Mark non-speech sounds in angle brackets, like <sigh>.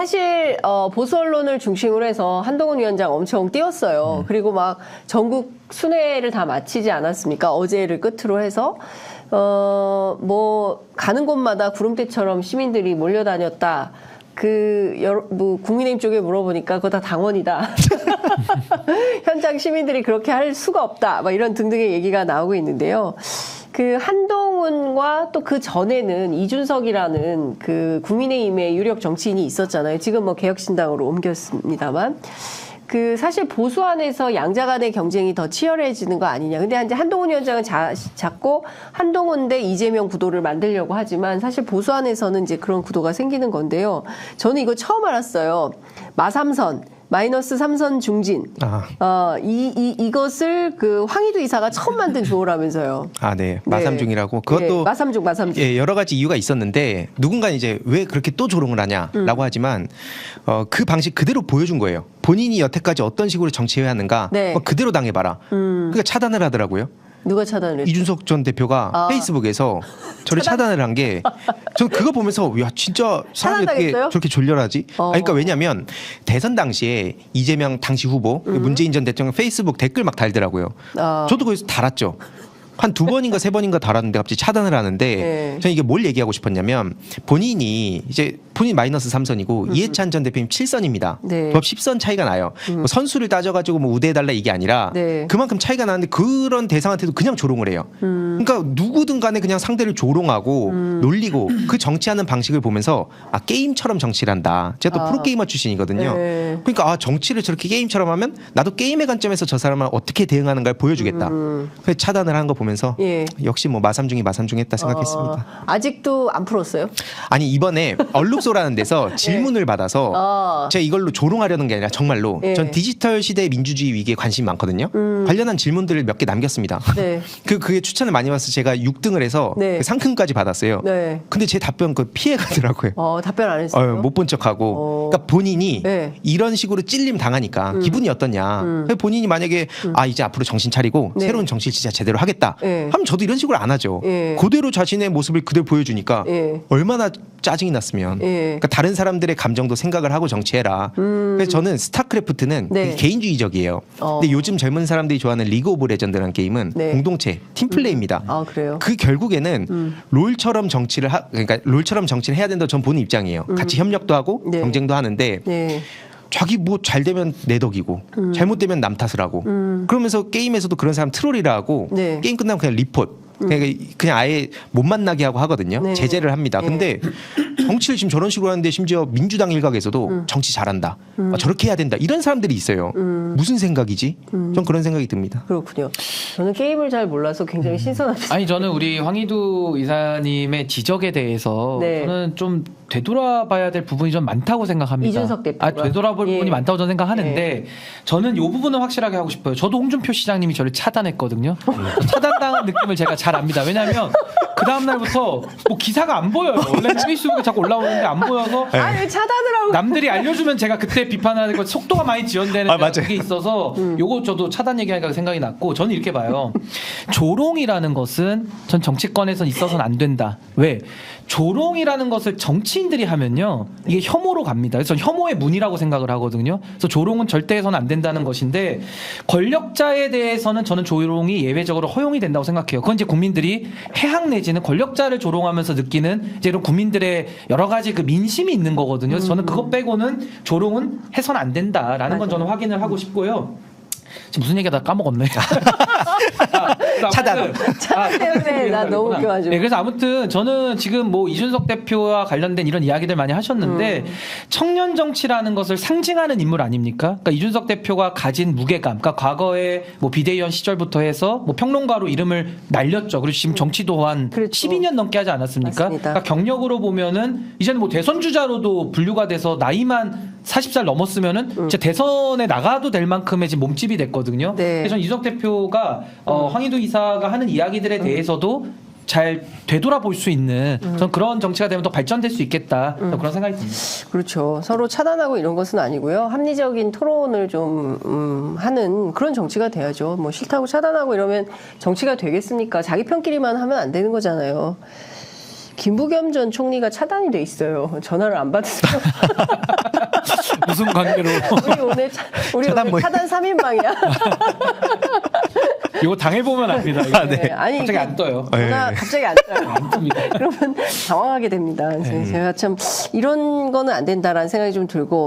사실 어, 보수 언론을 중심으로 해서 한동훈 위원장 엄청 뛰었어요. 그리고 막 전국 순회를 다 마치지 않았습니까? 어제를 끝으로 해서 어, 뭐 가는 곳마다 구름대처럼 시민들이 몰려다녔다. 그 여러, 뭐 국민의힘 쪽에 물어보니까 그거 다 당원이다. <laughs> 현장 시민들이 그렇게 할 수가 없다. 막 이런 등등의 얘기가 나오고 있는데요. 그 한동훈과 또 그 전에는 이준석이라는 그 국민의힘의 유력 정치인이 있었잖아요. 지금 뭐 개혁신당으로 옮겼습니다만. 그 사실 보수 안에서 양자 간의 경쟁이 더 치열해지는 거 아니냐. 근데 이제 한동훈 위원장은 자, 자꾸 한동훈 대 이재명 구도를 만들려고 하지만 사실 보수 안에서는 이제 그런 구도가 생기는 건데요. 저는 이거 처음 알았어요. 마삼선. 마이너스 삼선 중진. 아, 어, 이, 이, 이것을 그 황희두 이사가 처음 만든 조어라면서요. 아, 네. 마삼중이라고. 그것도 예, 마삼중, 마삼중. 예, 여러 가지 이유가 있었는데 누군가 이제 왜 그렇게 또 조롱을 하냐라고 음. 하지만 어, 그 방식 그대로 보여준 거예요. 본인이 여태까지 어떤 식으로 정치해야 하는가 네. 음. 뭐 그대로 당해봐라. 그러니까 차단을 하더라고요. 누가 차단을 했죠? 이준석 전 대표가 아. 페이스북에서 저를 차단 을 한 게저 그거 보면서 야 진짜 사람이 어떻게 차단당했어요? 저렇게 졸렬하지? 어. 아니, 그러니까 왜냐면 대선 당시에 이재명 당시 후보 문재인 전 대통령 페이스북 댓글 막 달더라고요. 음. 아. 저도 거기서 달았죠. 한 두 번인가 세 번인가 달았는데 갑자기 차단을 하는데 네. 저는 이게 뭘 얘기하고 싶었냐면 본인이 이제 본인 마이너스 3선이고 이해찬 전 대표님 7선입니다. 음. 네. 음. 법 10선 차이가 나요. 뭐 선수를 따져가지고 뭐 우대해달라 이게 아니라 네. 그만큼 차이가 나는데 그런 대상한테도 그냥 조롱을 해요. 음. 그러니까 누구든 간에 그냥 상대를 조롱하고 놀리고 그 정치하는 방식을 보면서 아 게임처럼 정치를 한다. 제가 또 아. 프로게이머 출신이거든요. 네. 그러니까 아 정치를 저렇게 게임처럼 하면 나도 게임의 관점에서 저 사람을 어떻게 대응하는가를 보여주겠다. 그래서 차단을 한 거 보면 서 음. 예. 역시 뭐 마삼중이 마삼중했다 생각했습니다. 어, 아직도 안 풀었어요? 아니 이번에 <laughs> 얼룩소라는 데서 질문을 받아서 아. 제가 이걸로 조롱하려는 게 아니라 정말로 예. 전 디지털 시대 민주주의 위기에 관심이 많거든요. 관련한 질문들을 몇 개 남겼습니다. 음. 네. <laughs> 그 그게 추천을 많이 받아서 제가 6등을 해서 네. 그 상금까지 받았어요. 네. 근데 제 답변 그 피해 가더라고요. 어, 답변 안 했어요. 못 본 척하고. 어. 그러니까 본인이 네. 음. 이런 식으로 찔림 당하니까 기분이 어떠냐. 그래서 본인이 만약에 아 이제 앞으로 정신 차리고 네. 새로운 정치를 진짜 제대로 하겠다. 네. 하면 저도 이런 식으로 안 하죠. 예. 그대로 자신의 모습을 그대로 보여주니까 예. 얼마나 짜증이 났으면. 예. 그러니까 다른 사람들의 감정도 생각을 하고 정치해라. 그래서 저는 스타크래프트는 네. 되게 개인주의적이에요. 어. 근데 요즘 젊은 사람들이 좋아하는 리그 오브 레전드라는 게임은 네. 공동체 팀플레이입니다. 아, 그래요? 그 결국에는 음. 롤처럼 정치를 하 그러니까 롤처럼 정치를 해야 된다 전 보는 입장이에요. 같이 협력도 하고 네. 경쟁도 하는데 네. 자기 뭐 잘 되면 내 덕이고 음. 잘못되면 남 탓을 하고 그러면서 게임에서도 그런 사람 트롤이라 하고 네. 게임 끝나면 그냥 리포트 그냥, 그냥 아예 못 만나게 하고 하거든요. 네. 제재를 합니다. 네. 근데 정치를 지금 저런 식으로 하는데 심지어 민주당 일각에서도 음. 정치 잘한다. 아, 저렇게 해야 된다. 이런 사람들이 있어요. 무슨 생각이지? 음. 전 그런 생각이 듭니다. 그렇군요. 저는 게임을 잘 몰라서 굉장히 신선합니다. 아니 저는 우리 황희두 이사님의 지적에 대해서 네. 저는 좀 되돌아봐야 될 부분이 좀 많다고 생각합니다. 이준석 대표가. 아, 되돌아볼 예. 부분이 많다고 저는 생각하는데 저는 이 부분은 확실하게 하고 싶어요. 저도 홍준표 시장님이 저를 차단했거든요. 차단당한 느낌을 제가 잘 압니다. 왜냐하면 그 다음 날부터 뭐 기사가 안 보여요. 원래 페이스북에 자꾸 올라오는데 안 보여서 아니, 차단을 하고. 남들이 알려주면 제가 그때 비판하는 거 속도가 많이 지연되는 아, 맞아요. 그게 있어서 음. 요거 저도 차단 얘기하니까 생각이 났고 저는 이렇게 봐요. 조롱이라는 것은 전 정치권에선 있어서는 안 된다. 왜? 조롱이라는 것을 정치인들이 하면요. 이게 혐오로 갑니다. 그래서 저는 혐오의 문이라고 생각을 하거든요. 그래서 조롱은 절대 해서는 안 된다는 것인데 권력자에 대해서는 저는 조롱이 예외적으로 허용이 된다고 생각해요. 그건 이제 국민들이 해학 내 지는 권력자를 조롱하면서 느끼는 이제 이런 국민들의 여러 가지 그 민심이 있는 거거든요. 그래서 저는 그것 빼고는 조롱은 해서는 안 된다라는 건. 저는 확인을 하고 싶고요. 지금 무슨 얘기가 다 까먹었네. <laughs> 아, 그래서 차단. 아, 때문에 나 너무 웃겨가지고. 네, 그래서 아무튼 저는 지금 뭐 이준석 대표와 관련된 이런 이야기들 많이 하셨는데 음. 청년 정치라는 것을 상징하는 인물 아닙니까? 그러니까 이준석 대표가 가진 무게감, 그러니까 과거에 뭐 비대위원 시절부터 해서 뭐 평론가로 이름을 날렸죠. 그리고 지금 정치도 한 그렇죠. 12년 넘게 하지 않았습니까? 맞습니다. 그러니까 경력으로 보면은 이제는 뭐 대선 주자로도 분류가 돼서 나이만 40살 넘었으면은 진짜 대선에 나가도 될 만큼의 지금 몸집이 됐거든요. 네. 그래서 저는 이준석 대표가 어, 황희도 이사가 하는 이야기들에 대해서도 잘 되돌아볼 수 있는 전 그런 정치가 되면 더 발전될 수 있겠다 저는 그런 생각이 듭니다. 그렇죠. 서로 차단하고 이런 것은 아니고요. 합리적인 토론을 좀 음, 하는 그런 정치가 돼야죠. 뭐 싫다고 차단하고 이러면 정치가 되겠습니까? 자기 편끼리만 하면 안 되는 거잖아요. 김부겸 전 총리가 차단이 돼 있어요. 전화를 안 받으세요. <laughs> 무슨 관계로 우리 오늘 차, 우리 차단 오늘 뭐- 차단 3인방이야. 이거 당해보면 압니다. 이거. 아, 네. 아니, 갑자기 안 떠요. 네. 전화 갑자기 안 떠요. 안 뜹니다. <laughs> 그러면 당황하게 됩니다. 그래서 제가 참 이런 거는 안 된다라는 생각이 좀 들고